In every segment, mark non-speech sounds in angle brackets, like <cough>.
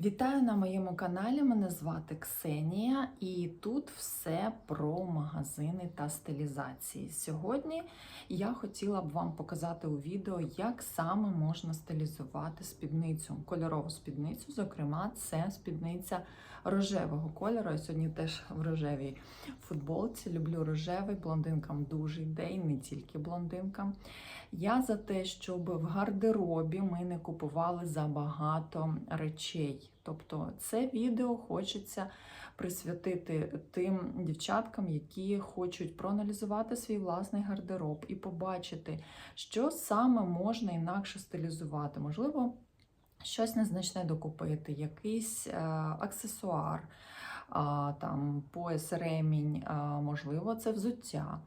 Вітаю на моєму каналі. Мене звати Ксенія, і тут все про магазини та стилізації. Сьогодні я хотіла б вам показати у відео, як саме можна стилізувати спідницю, кольорову спідницю. Зокрема, це спідниця рожевого кольору. Я сьогодні теж в рожевій футболці. Люблю рожевий, блондинкам дуже йде, і не тільки блондинкам. Я за те, щоб в гардеробі ми не купували забагато речей. Тобто це відео хочеться присвятити тим дівчаткам, які хочуть проаналізувати свій власний гардероб і побачити, що саме можна інакше стилізувати. Можливо, щось незначне докупити, якийсь е, аксесуар, там пояс, ремінь, можливо, це взуття.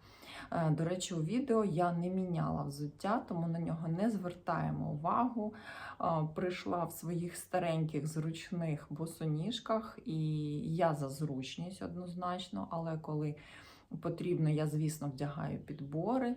Е, До речі, у відео я не міняла взуття, тому на нього не звертаємо увагу. Прийшла в своїх стареньких зручних босоніжках, і я за зручність однозначно, але коли потрібно, я, звісно, вдягаю підбори.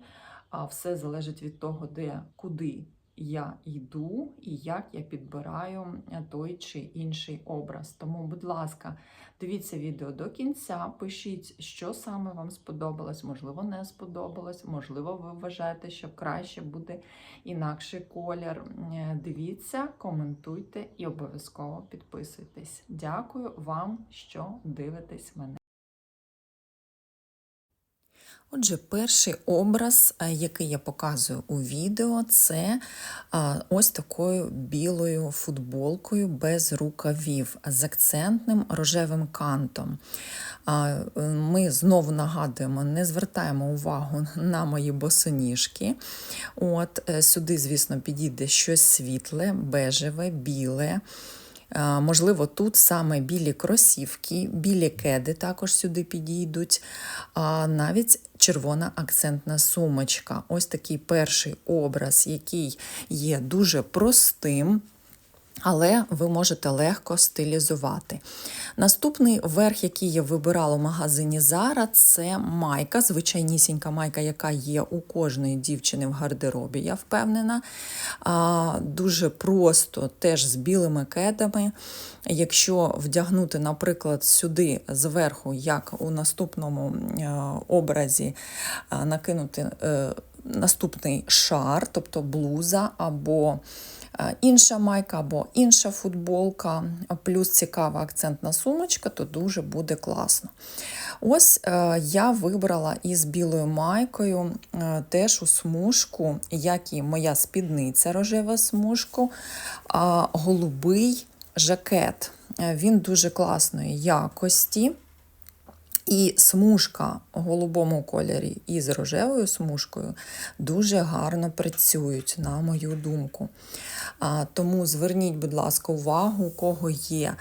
А Все залежить від того, де куди я йду і як я підбираю той чи інший образ. Тому, будь ласка, дивіться відео до кінця, пишіть, що саме вам сподобалось, можливо, не сподобалось, можливо, ви вважаєте, що краще буде інакший колір. Е, Дивіться, коментуйте і обов'язково підписуйтесь. Дякую вам, що дивитесь мене. Отже, перший образ, е, який я показую у відео, це ось такою білою футболкою без рукавів з акцентним рожевим кантом. Е, Ми знову нагадуємо, не звертаємо увагу на мої босоніжки. От, е, Сюди, звісно, підійде щось світле, бежеве, біле. Е, Можливо, тут саме білі кросівки, білі кеди також сюди підійдуть, а навіть червона акцентна сумочка. Ось такий перший образ, який є дуже простим. Але ви можете легко стилізувати. Наступний верх, який я вибирала в магазині Zara, це майка, звичайнісінька майка, яка є у кожної дівчини в гардеробі, я впевнена. Дуже просто, теж з білими кедами. Якщо вдягнути, наприклад, сюди зверху, як у наступному е, образі, е, накинути е, наступний шар, тобто блуза або інша майка, або інша футболка, плюс цікава акцентна сумочка, то дуже буде класно. Ось е, я вибрала із білою майкою е, теж у смужку, як і моя спідниця рожева смужку, голубий жакет. Е, Він дуже класної якості. І смужка в голубому кольорі із рожевою смужкою дуже гарно працюють, на мою думку. Тому зверніть, будь ласка, увагу, у кого є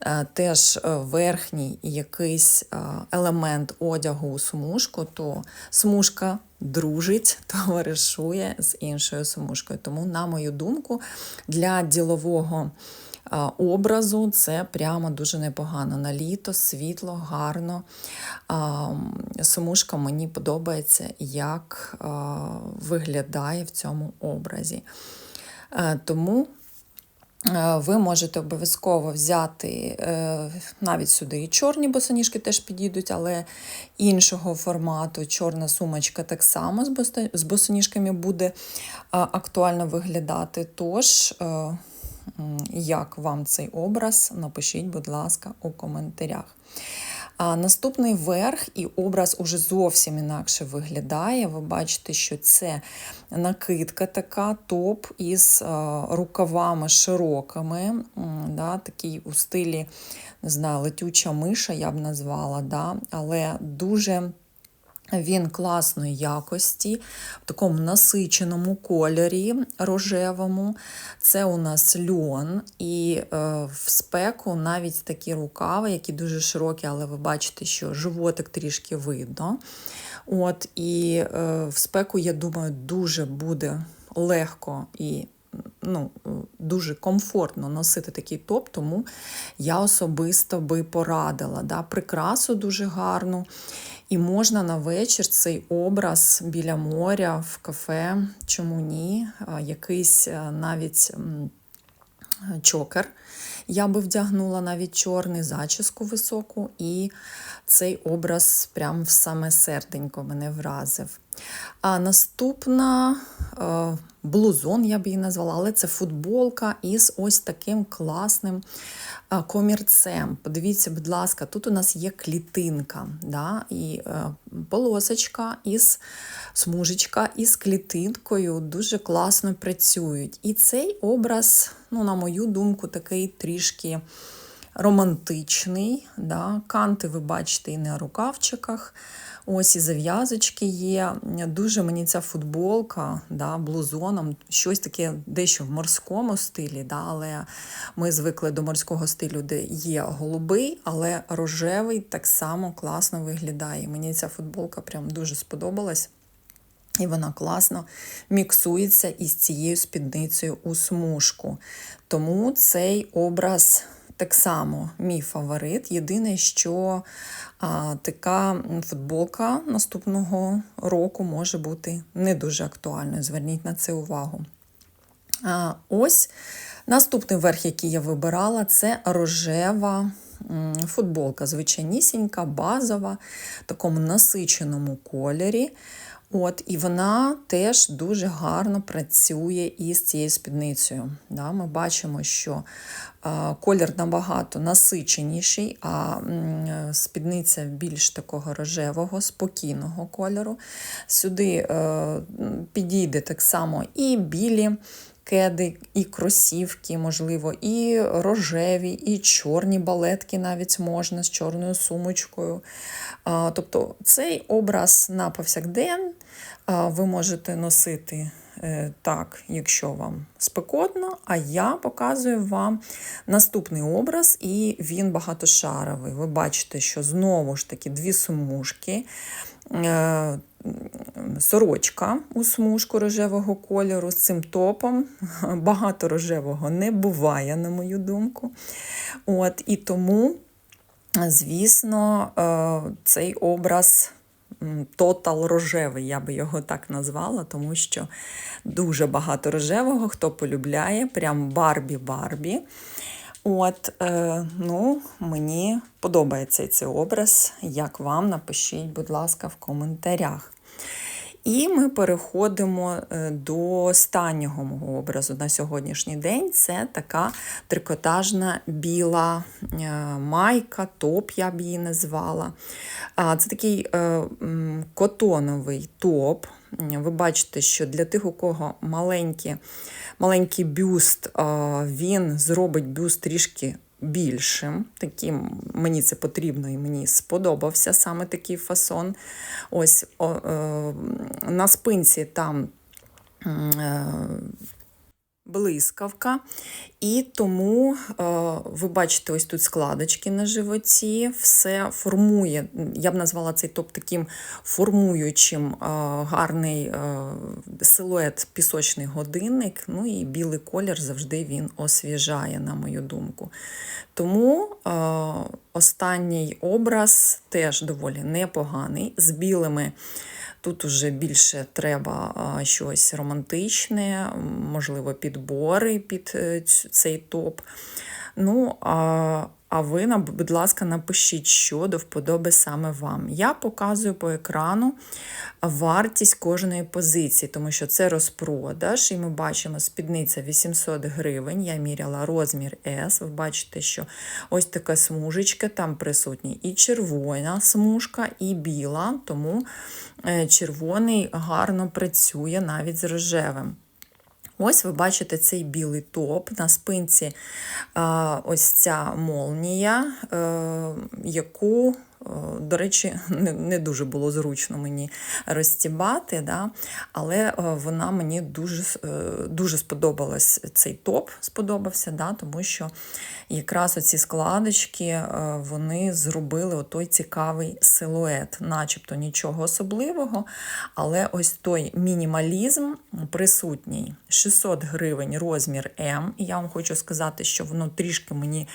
е, теж е, верхній якийсь е, елемент одягу у смужку, то смужка дружить, <laughs> товаришує з іншою смужкою. Тому, на мою думку, для ділового образу це прямо дуже непогано. На літо, світло, гарно. А, Смужка мені подобається, як виглядає в цьому образі. Е, Тому е, ви можете обов'язково взяти е, навіть сюди і чорні босоніжки теж підійдуть, але іншого формату чорна сумочка так само з босоніжками буде е, актуально виглядати. Тож, е, як вам цей образ, напишіть, будь ласка, у коментарях. А наступний верх і образ уже зовсім інакше виглядає. Ви бачите, що це накидка така, топ із рукавами широкими, да, такий у стилі, не знаю, летюча миша, я б назвала, да, але дуже. Він класної якості, в такому насиченому кольорі рожевому. Це у нас льон, і е, в спеку навіть такі рукави, які дуже широкі, але ви бачите, що животик трішки видно. От, І е, в спеку, я думаю, дуже буде легко і ну, дуже комфортно носити такий топ, тому я особисто би порадила. Да? Прикрасу дуже гарну. І можна на вечір цей образ біля моря в кафе, чому ні, якийсь навіть чокер. Я би вдягнула навіть чорний зачіску високу, і цей образ прям в саме серденько мене вразив. А наступна е, блузон, я б її назвала, але це футболка із ось таким класним е, комірцем. Подивіться, будь ласка, тут у нас є клітинка, да, і е, полосочка із смужечка із клітинкою дуже класно працюють. І цей образ, ну, на мою думку, такий трішки романтичний. Да? Канти, ви бачите, і на рукавчиках. Ось і зав'язочки є. Дуже мені ця футболка да, блузоном, щось таке дещо в морському стилі, да, але ми звикли до морського стилю, де є голубий, але рожевий так само класно виглядає. Мені ця футболка прям дуже сподобалась. І вона класно міксується із цією спідницею у смужку. Тому цей образ так само мій фаворит. Єдине, що а, така футболка наступного року може бути не дуже актуальною. Зверніть на це увагу. А, Ось наступний верх, який я вибирала, це рожева. Футболка звичайнісінька, базова, в такому насиченому кольорі. От, І вона теж дуже гарно працює із цією спідницею. Да, Ми бачимо, що е, колір набагато насиченіший, а спідниця більш такого рожевого, спокійного кольору. Сюди е, підійде так само і білі кеди, і кросівки, можливо, і рожеві, і чорні балетки навіть можна з чорною сумочкою. Тобто цей образ на повсякдень ви можете носити. Е, так, якщо вам спекотно, а я показую вам наступний образ, і він багатошаровий. Ви бачите, що знову ж таки дві сумушки, е, сорочка у смужку рожевого кольору з цим топом. Багато рожевого не буває, на мою думку. От, І тому, звісно, е, цей образ. Тотал рожевий, я би його так назвала, тому що дуже багато рожевого, хто полюбляє, прям Барбі-Барбі. От, е, ну, Мені подобається цей образ. Як вам, напишіть, будь ласка, в коментарях. І ми переходимо е, до останнього мого образу на сьогоднішній день. Це така трикотажна біла е, майка, топ, я б її назвала. Це такий е, котоновий топ. Ви бачите, що для тих, у кого маленький, маленький бюст, він зробить бюст трішки більшим. Таким мені це потрібно і мені сподобався саме такий фасон. Ось о, о, на спинці там. Блискавка. І тому е, ви бачите, ось тут складочки на животі, все формує. Я б назвала цей топ таким формуючим е, гарний е, силует пісочний годинник. Ну і білий колір завжди він освіжає, на мою думку. Тому останній образ теж доволі непоганий, з білими. Тут уже більше треба щось романтичне, можливо, підбори під е, цей топ. Ну, а а ви, будь ласка, напишіть, що до вподоби саме вам. Я показую по екрану вартість кожної позиції, тому що це розпродаж, і ми бачимо спідниця 800 гривень. Я міряла розмір S. Ви бачите, що ось така смужечка, там присутні і червона смужка, і біла, тому е, червоний гарно працює навіть з рожевим. Ось ви бачите цей білий топ. На спинці ось ця молнія, е, яку до речі, не дуже було зручно мені розстібати, да? але е, вона мені дуже е, дуже сподобалась цей топ, сподобався, да? тому що якраз оці складочки вони зробили той цікавий силует, начебто нічого особливого, але ось той мінімалізм присутній. 600 гривень розмір М. І я вам хочу сказати, що воно трішки мені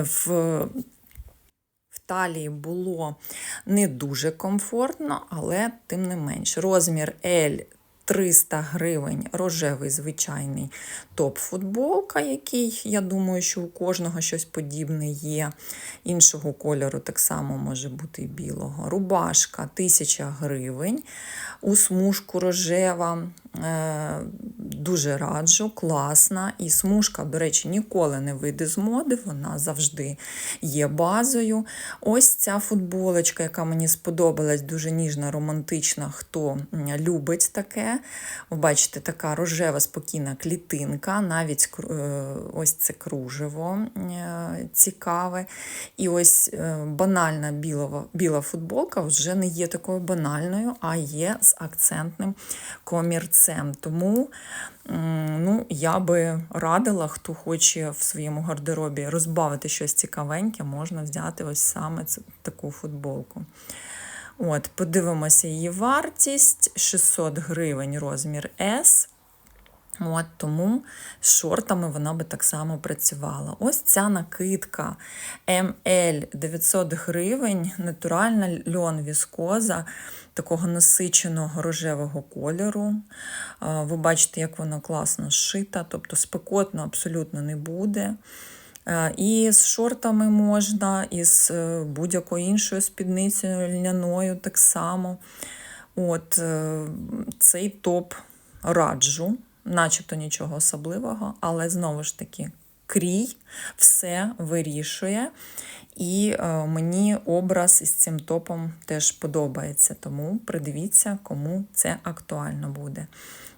в талії було не дуже комфортно, але тим не менш. Розмір L 300 гривень рожевий звичайний топ-футболка, який, я думаю, що у кожного щось подібне є. Іншого кольору так само може бути і білого. Рубашка 1000 гривень. У смужку рожева. Дуже раджу, класна. І смужка, до речі, ніколи не вийде з моди, вона завжди є базою. Ось ця футболочка, яка мені сподобалась, дуже ніжна, романтична. Хто любить таке. Ви бачите, така рожева, спокійна клітинка, навіть е, ось це кружево е, цікаве. І ось е, банальна білова, біла футболка вже не є такою банальною, а є з акцентним комірцем. Тому ну, я би радила, хто хоче в своєму гардеробі розбавити щось цікавеньке, можна взяти ось саме цю, таку футболку. От, подивимося її вартість 600 гривень розмір S. От, тому з шортами вона би так само працювала. Ось ця накидка ML 900 гривень, натуральна льон віскоза такого насиченого рожевого кольору. Ви бачите, як вона класно зшита, тобто спекотно абсолютно не буде. І з шортами можна, і з е, будь-якою іншою спідницею льняною так само. От е, цей топ раджу, начебто нічого особливого, але знову ж таки. Крій все вирішує, і е, мені образ із цим топом теж подобається. Тому придивіться, кому це актуально буде.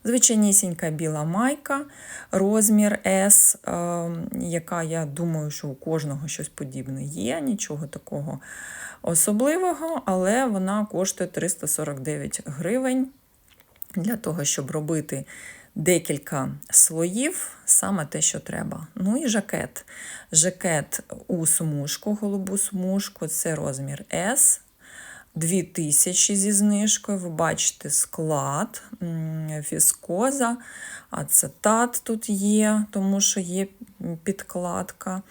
Звичайнісінька біла майка, розмір S, е, яка я думаю, що у кожного щось подібне є, нічого такого особливого, але вона коштує 349 гривень для того, щоб робити декілька слоїв, саме те, що треба. Ну і жакет. Жакет у смужку, голубу смужку, це розмір S. 2000 зі знижкою. Ви бачите склад, фіскоза, ацетат тут є, тому що є підкладка.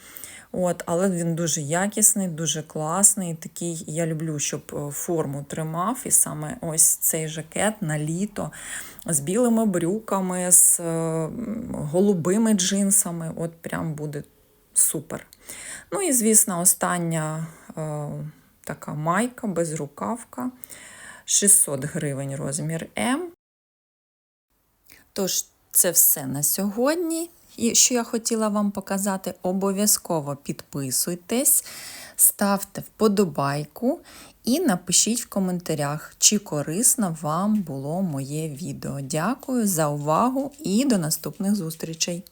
От, але він дуже якісний, дуже класний. Такий я люблю, щоб е, форму тримав. І саме ось цей жакет на літо з білими брюками, з е, голубими джинсами. От прям буде супер. Ну і, звісно, остання е, така майка, безрукавка. 600 гривень розмір М. Тож, це все на сьогодні. І що я хотіла вам показати, обов'язково підписуйтесь, ставте вподобайку і напишіть в коментарях, чи корисно вам було моє відео. Дякую за увагу і до наступних зустрічей!